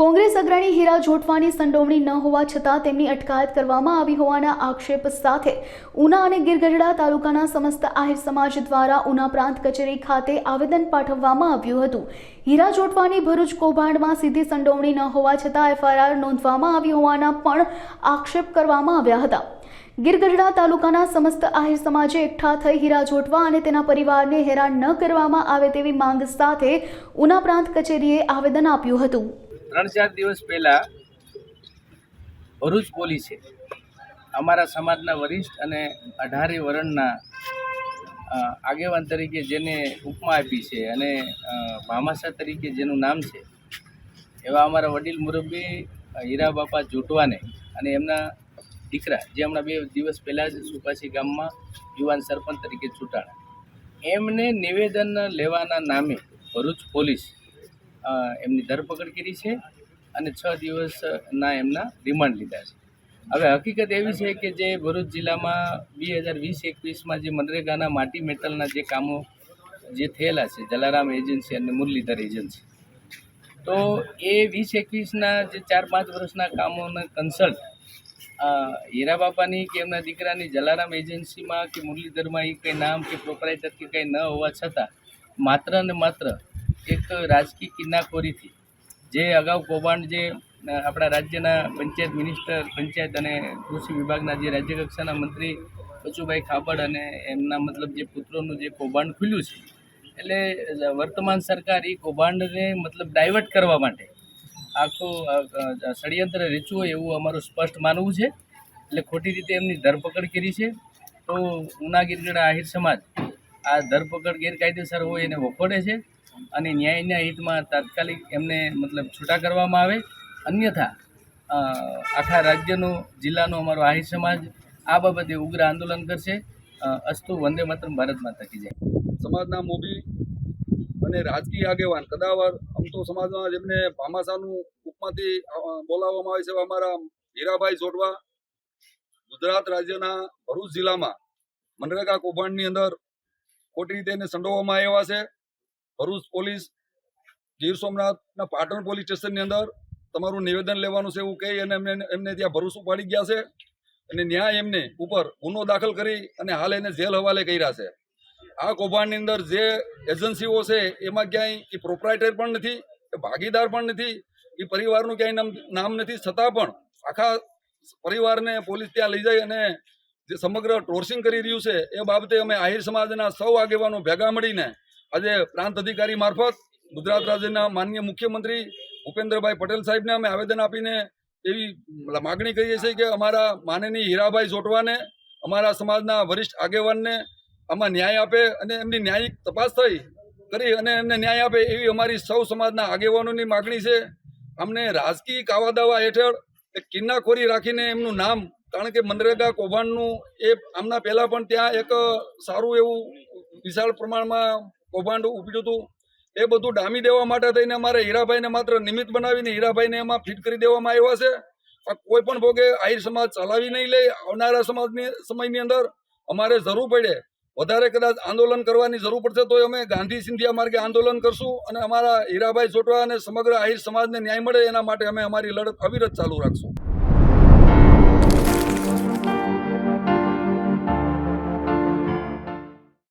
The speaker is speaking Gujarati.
કોંગ્રેસ અગ્રણી હીરા જોટવાની સંડોવણી ન હોવા છતાં તેમની અટકાયત કરવામાં આવી હોવાના આક્ષેપ સાથે ઉના અને ગીરગઢડા તાલુકાના સમસ્ત આહિર સમાજ દ્વારા ઉના પ્રાંત કચેરી ખાતે આવેદન પાઠવવામાં આવ્યું હતું. હીરા જોટવાની ભરૂચ કૌભાંડમાં સીધી સંડોવણી ન હોવા છતાં એફઆઈઆર નોંધવામાં આવી હોવાના પણ આક્ષેપ કરવામાં આવ્યા હતા. ગીરગઢડા તાલુકાના સમસ્ત આહિર સમાજે એકઠા થઈ હીરા જોટવા અને તેના પરિવારને હેરાન ન કરવામાં આવે તેવી માંગ સાથે ઉના પ્રાંત કચેરીએ આવેદન આપ્યું હતું. ત્રણ ચાર દિવસ પહેલાં ભરૂચ પોલીસે અમારા સમાજના વરિષ્ઠ અને અઢારે વરણના આગેવાન તરીકે જેને ઉપમા આપી છે અને ભામાસા તરીકે જેનું નામ છે, એવા અમારા વડીલ મુરબ્બી હીરા બાપા જોટવાને અને એમના દીકરા જે હમણાં બે દિવસ પહેલાં જ સુપાસી ગામમાં યુવાન સરપંચ તરીકે ચૂંટાણા. એમને નિવેદન લેવાના નામે ભરૂચ પોલીસ એમની ધરપકડ કરી છે અને છ દિવસના એમના રિમાન્ડ લીધા છે. હવે હકીકત એવી છે કે જે ભરૂચ જિલ્લામાં બે હજાર વીસ એકવીસમાં જે મનરેગાના માટી મેટલના જે કામો જે થયેલા છે, જલારામ એજન્સી અને મુરલીધર એજન્સી, તો એ વીસ એકવીસના જે ચાર પાંચ વર્ષના કામોના કન્સલ્ટ હીરા બાપાની કે એમના દીકરાની જલારામ એજન્સીમાં કે મુરલીધરમાં એ કંઈ નામ કે પ્રોપરાઇટર કે કંઈ ન હોવા છતાં માત્ર ને માત્ર એક રાજકીય કિન્નાખોરીથી જે અગાઉ કૌભાંડ જે આપણા રાજ્યના પંચાયત મિનિસ્ટર, પંચાયત અને કૃષિ વિભાગના જે રાજ્ય કક્ષાના મંત્રી બચુભાઈ ખાબડ અને એમના મતલબ જે પુત્રોનું જે કૌભાંડ ખુલ્યું છે, એટલે વર્તમાન સરકાર એ કૌભાંડને મતલબ ડાયવર્ટ કરવા માટે આખું ષડયંત્ર હોય એવું અમારું સ્પષ્ટ માનવું છે, એટલે ખોટી રીતે એમની ધરપકડ કરી છે, તો ઉના ગીરગઢ આહિર સમાજ આ ધરપકડ ગેરકાયદેસર હોય એને વખોડે છે અને ન્યાયના હિતમાં તાત્કાલિક એમને મતલબ છૂટા કરવામાં આવે. અન્યથા આખા રાજ્યનો, જિલ્લાનો અમારો આહિર સમાજ આ બાબતે ઉગ્ર આંદોલન કરશે. અસ્તુ વંદે માત્રમ ભારત માતા કી જય. સમાજના મોભી અને રાજકીય આગેવાન કદાવર, આમ તો સમાજમાં જેમને ભામાસાનું ઉપમાંથી બોલાવવામાં આવે છે અમારા હીરાભાઈ જોડવા ગુજરાત રાજ્યના ભરૂચ જિલ્લામાં મનરેગા કૌભાંડની અંદર ખોટી રીતે સંડોવવામાં આવ્યા છે. ભરૂચ પોલીસ, ગીર સોમનાથના પાટણ પોલીસ સ્ટેશનની અંદર તમારું નિવેદન લેવાનું છે એવું કહી અને એમને એમને ત્યાં ભરૂચ ઉપાડી ગયા છે. અને ન્યાય એમને ઉપર ગુનો દાખલ કરી અને હાલ એને જેલ હવાલે કર્યા છે. આ કૌભાંડની અંદર જે એજન્સીઓ છે, એમાં ક્યાંય એ પ્રોપરાઇટર પણ નથી, એ ભાગીદાર પણ નથી, એ પરિવારનું ક્યાંય નામ નથી, છતાં પણ આખા પરિવારને પોલીસ ત્યાં લઈ જાય અને જે સમગ્ર ટોર્સિંગ કરી રહ્યું છે, એ બાબતે અમે આહિર સમાજના સૌ આગેવાનો ભેગા મળીને આજે પ્રાંત અધિકારી મારફત ગુજરાત રાજ્યના માનનીય મુખ્યમંત્રી ભૂપેન્દ્રભાઈ પટેલ સાહેબને અમે આવેદન આપીને એવી માગણી કરીએ છીએ કે અમારા માનનીય હીરાભાઈ જોટવાને અમારા સમાજના વરિષ્ઠ આગેવાનને આમાં ન્યાય આપે અને એમની ન્યાયિક તપાસ થઈ કરી અને એમને ન્યાય આપે એવી અમારી સૌ સમાજના આગેવાનોની માગણી છે. અમને રાજકીય કાવા દાવા હેઠળ એક કિન્નાખોરી રાખીને એમનું નામ, કારણ કે મનરેગા કૌભાંડનું એ આમના પહેલાં પણ ત્યાં એક સારું એવું વિશાળ પ્રમાણમાં કૌભાંડ ઉપજ્યું હતું. એ બધું ડામી દેવા માટે થઈને અમારે હીરાભાઈને માત્ર નિમિત્ત બનાવીને હીરાભાઈને એમાં ફિટ કરી દેવામાં આવ્યા છે. કોઈ પણ ભોગે આહિર સમાજ ચલાવી નહીં લે. આવનારા સમાજની, સમયની અંદર અમારે જરૂર પડે. વધારે કદાચ આંદોલન કરવાની જરૂર પડશે તો અમે ગાંધી સિંધિયા માર્ગે આંદોલન કરશું અને અમારા હીરાભાઈ ચોટવા અને સમગ્ર આહિર સમાજને ન્યાય મળે એના માટે અમે અમારી લડત અવિરત ચાલુ રાખશું.